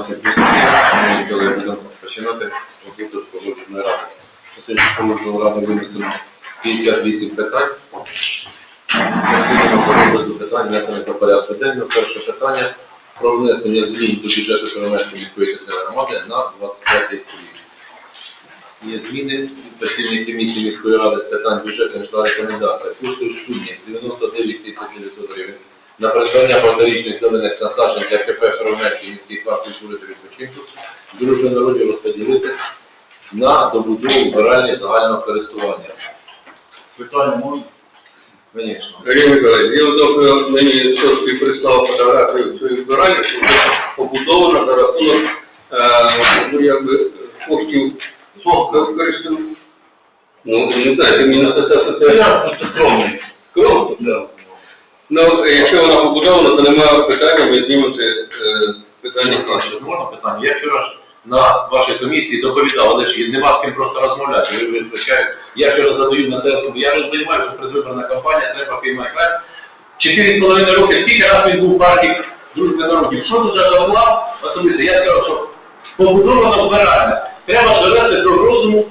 всім присутнім. Коли будемо починати роботу з погодженої ради. Сьогодні погодженої ради винесено 58 питань. Засідання по розгляду питань внесено до порядку денного. Перше питання про внесення змін до бюджету Кременської міської територіальної громади на 25 рік. Є зміни постійної комісії міської ради з питань бюджету міської рекомендації. Кошти в сумі 99 тисяч 900 гривень на придбання багаторічних зелених насаджень для КП Кременський міський парк культури та відпочинку дружби народів розподілити на добудову вбиральні загального користування. Питання можна? Звісно. Сергій Миколаївич, я доки мені трошки прислав фотографію цієї збиральні, що вже побудовано за рахунок, е, ну, якби, коштів користування. Ну, не знаю, ти мені написав, що це Я скромний. скромно. Ну, якщо вона побудована, то немає питання, ви знімете е, питання краще. Можна питання? Я вчора ж на вашій комісії доповідав, але ж нема з ким просто розмовляти. Ви визначаєте. Я вчора задаю на те, я розумію, що предвиборна кампанія, треба піймати. Чотири з половиною роки, скільки раз він був в партії дружби народів. Що тут задавав особисто? Я сказав, що побудовано вбиральня. Треба довести до розуму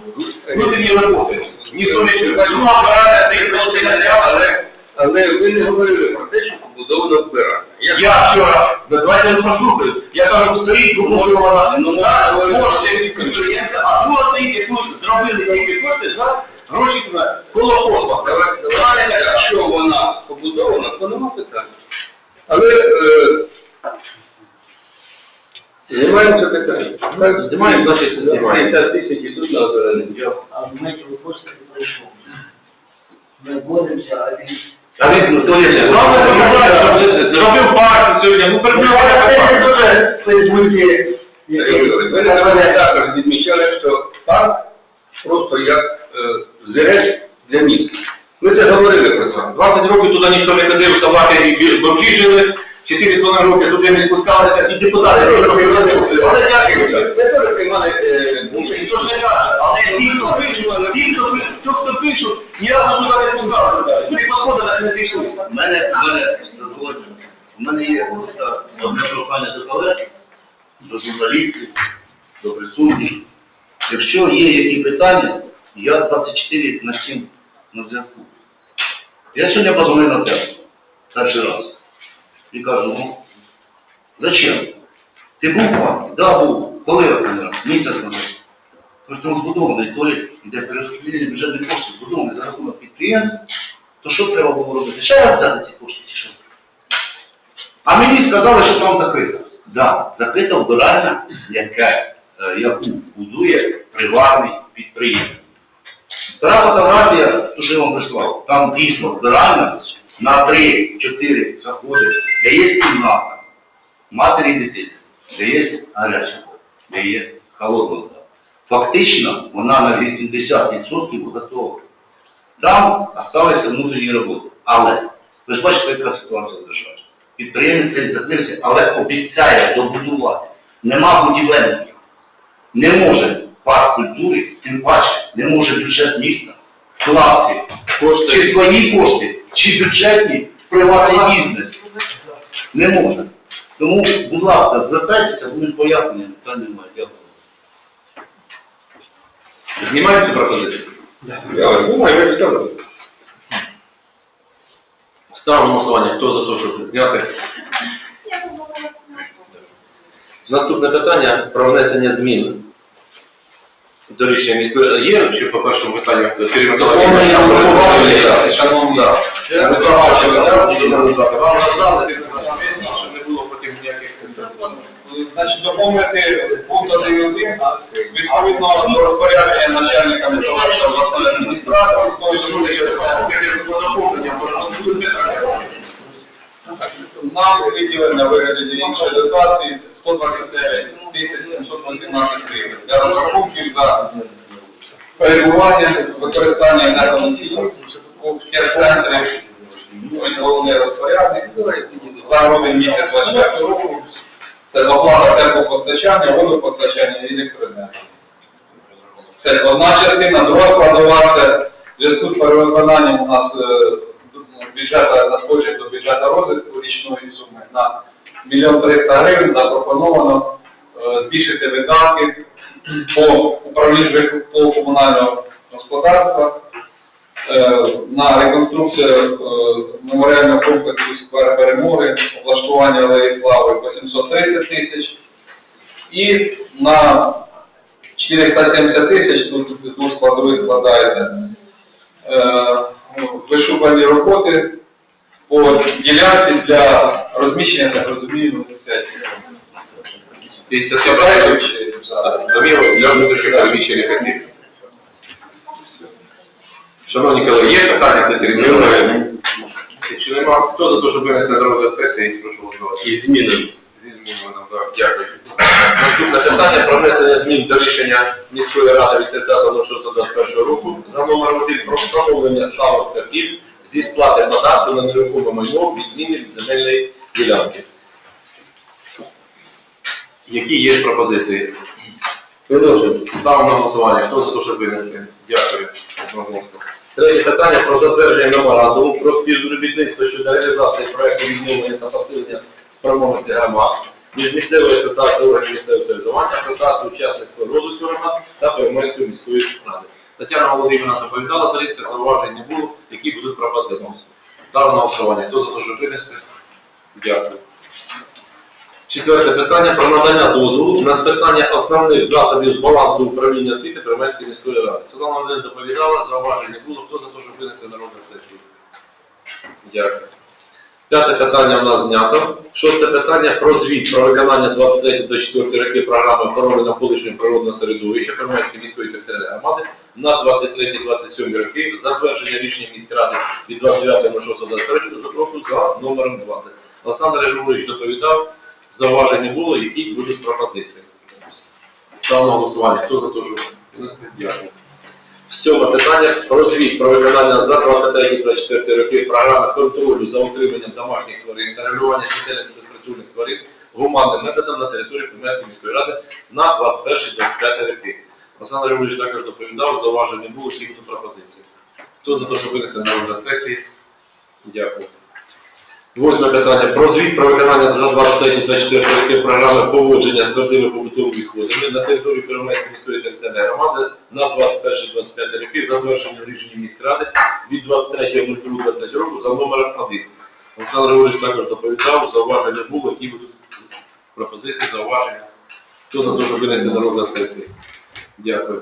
внутрішньої роботи. Ніхто не чує. Ну, а вбиральня, ти їх не але Але ви не говорили про те, що побудовано збирання. Я я вчора, ну, давайте я послухаю, я кажу, стоїть, побудована, ну, на, можете підприємця, а друга стоїть, яку зробили тільки кошти за гроші на коло давайте, якщо вона побудована, то нема питань. Але е, знімаємо питання. Знімаємо, значить, знімаємо. 50 тисяч і тут на озеленення. А знаєте, ви хочете прийшов. Ми боремося, а він... А він, ну, то є, главне, що зробив партію сьогодні, ну, перебуває Фейсбуці. Ви на мене також відмічали, що парк просто як е, зірець для міста. Ми це говорили про це. 20 років туди ніхто не ходив, собаки і бомжі жили, 4 роки туди не спускалися, і депутати теж робили. Але дякую. Ви теж приймали е, не але ті, хто пишуть, ті, хто пишуть, ті, хто пишуть, ні разу мене, мене дозвольте, у мене є просто одне прохання до колег, до журналістів, до присутніх. Якщо є які питання, я 24 на 7 на зв'язку. Я сьогодні позвонив на тебе перший раз і кажу, ну, зачем? Ти був там? Да, був. Коли останній раз? Місяць назад. Просто він збудований туалет, де перерозподілення бюджетних коштів збудований за рахунок підприємств, то що треба було робити? Ще раз взяти ці кошти чи що? А мені сказали, що там закрито. Да, закрита вбиральня, яка, е, яку будує приватний підприємець. Стара фотографія, ту, що я вам прислав, там дійсно вбиральня на 3-4 заходи, де є кімната, матері дитини, де є гаряча вода, де є холодна вода. Фактично, вона на 80% готова. Там залишилися внутрішні роботи. Але ви ж бачите, яка ситуація в державі. Підприємець закрився, але обіцяє добудувати. Нема будівельників. Не може парк культури, тим паче, не може бюджет міста вкласти кошти, чи свої кошти, чи бюджетні приватний бізнес. Не може. Тому, будь ласка, звертайтеся, будуть пояснення, питань немає. Дякую. Знімаємо цю пропозицію? Я думаю, ви сказали. Ставимо на голосування. Хто за те, щоб зняти? Наступне питання про внесення змін до рішення міської ради. Є ще по першому питанню Сергій Миколаївич? Доповнення. Шановні. Я не права, що я вам Значить, доповнити пункт 1.1 відповідно до розпорядження начальника Миколаївської обласної адміністрації, то що люди є доповнення по нам виділено вигляді іншої дотації 129 тисяч 718 гривень для розрахунків за перебування використання енергоносії одна частина, друга складова зв'язку з перевиконанням у нас е, бюджету надходжень до бюджету розвитку річної суми на мільйон триста гривень запропоновано е, збільшити видатки по управлінню житлового комунального господарства е, на реконструкцію меморіального комплексу сквер перемоги, облаштування алеї слави по 730 тисяч і на 470 тисяч, тут двох складових складається вишукані роботи по ділянці для розміщення, так розумію, університетів. Після цього Заміру для внутрішніх переміщених осіб. Шановні колеги, є питання до Сергія? Якщо нема, хто за те, щоб винести на розгляд сесії, прошу голосувати. І зміни. Зі змінами нам, так, дякую. Наступне питання про внесення змін до рішення міської ради від 30.06.21 року за номером 1 про встановлення ставок та пільг зі сплати податку на нерухоме майно від зміни земельної ділянки. Які є пропозиції? Продовжуємо. Ставимо на голосування. Хто за те, щоб винести? Дякую. Третє питання про затвердження меморандуму про співробітництво щодо реалізації проекту відновлення та посилення спроможності громад між місцевою асоціацією органів місцевого самоврядування, асоціацією учасників розвитку громад та Первомайської міської ради. Тетяна Володимирівна доповідала, Зарицька, зауважень не було, які будуть пропозиції. Ставимо на голосування. Хто за те, щоб винести? Дякую. Четверте питання про надання дозволу на списання основних засобів з балансу управління освіти Приморської міської ради. Світлана Володимирівна доповідала, зауважень не було. Хто за те, щоб винести на розгляд сесії? Дякую. П'яте питання в нас знято. Шосте питання про звіт про виконання 23-24 роки програми охорони навколишнього природного середовища Приморської міської територіальної громади на 23-27 роки, затвердження рішення міськради від 29.06.23 року за номером 20. Олександр Режимович доповідав, зауважень було, які будуть пропозиції. Ставимо голосування. Хто за те, що Дякую. Сьоме питання про звіт про виконання за 23-24 роки програми контролю за утриманням домашніх тварин та регулювання чисельних безпритульних тварин гуманним методом на території Приморської міської ради на 21-25 роки. Олександр Григорович також доповідав, зауважень не було, всі пропозиції. Хто за те, що винесе на розгляд сесії? Дякую. Восьме питання. Про звіт про виконання за 23-24 роки програми поводження з твердими побутовими відходами на території Первомайської міської територіальної громади на 21-25 роки за завершенням рішення міськради від 23.02.20 року за номером 1. Олександр Григорович також доповідав, зауваження було, які будуть пропозиції, зауваження. Хто за те, що винести на? Дякую.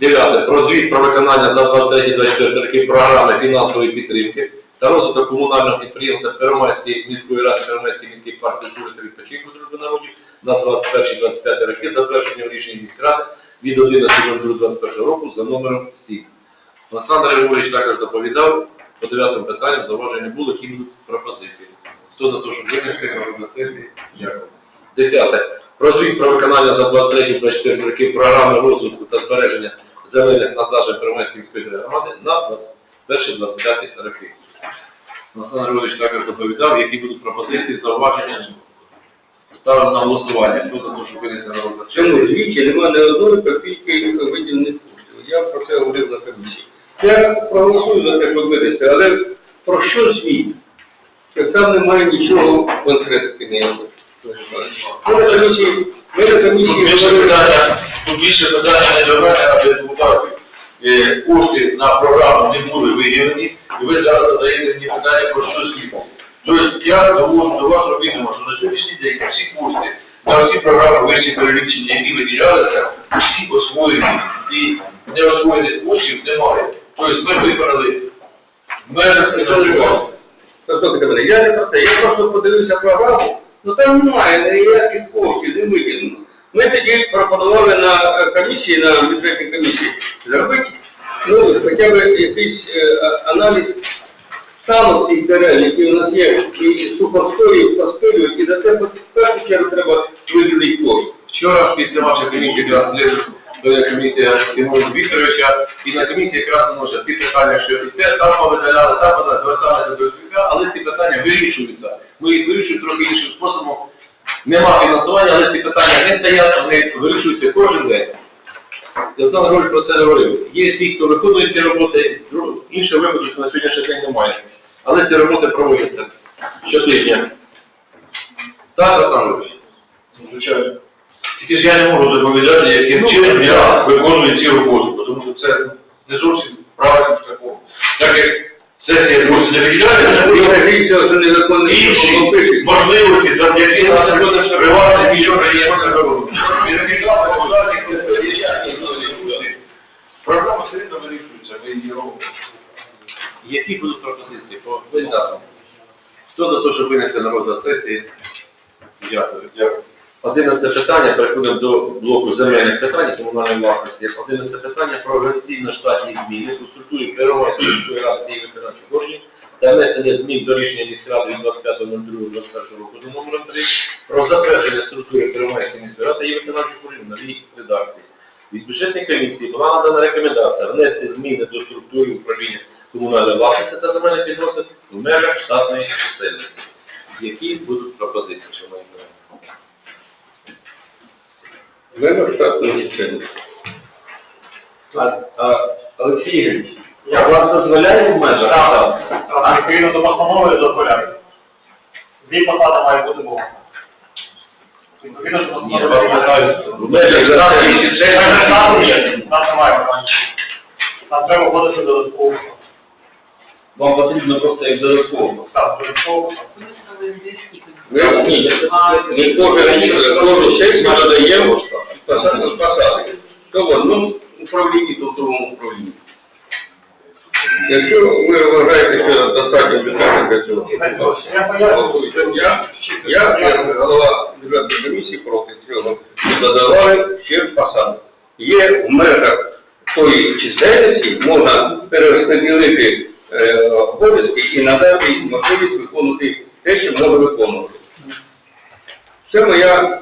Дев'яте. Про звіт про виконання за 23-24 роки програми фінансової підтримки та розвиток комунального підприємства Первомайської міської ради Первомайської міської партії культури та відпочинку дружби народів на 21-25 роки, затвердження в рішенні міськради від 11.02.21 року за номером 7. Олександр Григорьович також доповідав по дев'ятому питанню, зауваження які будуть пропозиції. Хто за те, щоб винести на? Дякую. Десяте. Про звіт про виконання за 23-24 роки програми розвитку та збереження земельних насаджень Первомайської міської громади на 21-25 роки. Олександр Григорович також доповідав, які будуть пропозиції, зауваження. Ставимо на голосування. Хто за те, щоб винести на розгляд В цьому немає ні одної копійки виділених коштів. Я про це говорив на комісії. Я проголосую за те, щоб винести, але про що звіт? Що Там немає нічого. Ми на комісії, ми на комісії говорили, тут більше питання не до мене, а до депутатів. Е, Кошти на програму не були виділені, і ви зараз задаєте мені питання про що слід. Тобто я доводжу до вашого відома, що на сьогоднішній день всі кошти на всі програми вищі перелічені, які виділялися, всі освоєні. І неосвоєних коштів немає. Тобто ми. Тобто, я не просто подивився програму, ну там немає ніяких коштів, не виділено. Ми тоді пропонували на комісії, на бюджетній комісії, зробити, ну, хоча б якийсь е, аналіз стану цих дерев, які у нас є, і сухостоїв, поспилюють, і за це в першу чергу треба виділити кошти. Вчора після вашої комісії була комісія Тимура Вікторовича, і на комісії якраз може ті питання, що і те, там повидаляли, там повидаляли, зверталися до СПК, але ці питання вирішуються. Ми їх вирішуємо трохи іншим способом. Нема фінансування, але ці питання не стоять, вони вирішуються кожен день. Олександр Григорович про це говорив. Є ті, хто виконує ці роботи, друг- іншого що на сьогоднішній день немає. Але ці роботи проводяться щотижня. Так, Олександр Григорович? Звичайно. Тільки ж я не можу доповідати, яким чином я виконую ці роботи, тому що це не зовсім правильним шляхом. Так як сесія надіюся, що інші можливості, завдяки нашим людям приватним, не є Рівно вирішується, ви її робите. Які будуть пропозиції по кандидатам? Хто за те, щоб винести на розгляд сесії? Дякую. Дякую. Одинадцяте питання, переходимо до блоку земельних питань комунальної власності. Одинадцяте питання про організаційно-штатні зміни у структурі Первомайської міської ради і виконавчих органів та внесення змін до рішення міськради від 25.02.21 року за номером 3 про затвердження структури Первомайської міської ради і виконавчих органів на новій редакції. Від бюджетної комісії була надана рекомендація внести зміни до структури управління комунальної власності та земельних відносин в межах штатної чисельності. Які будуть пропозиції, шановні? Вибор штатної частини. Олексій Ігорович, я вас дозволяю в межах штату? А відповідно до постанови дозволяю. Дві посади має бути Бог. Там треба вводити додатково. Вам потрібно просто як додатково. Так, додатково. Ви ні, не кожен, кожну сесію надаємо посаду посади. То в одному управлінні, то в другому управлінні. Якщо ви вважаєте, що достатньо бюджету для цього, Я. Я, як голова бюджетної комісії проти цього, додавали ще посаду. Є в межах тої чисельності, можна перерозподілити е, обов'язки і надати можливість виконувати те, що може виконувати. Це моя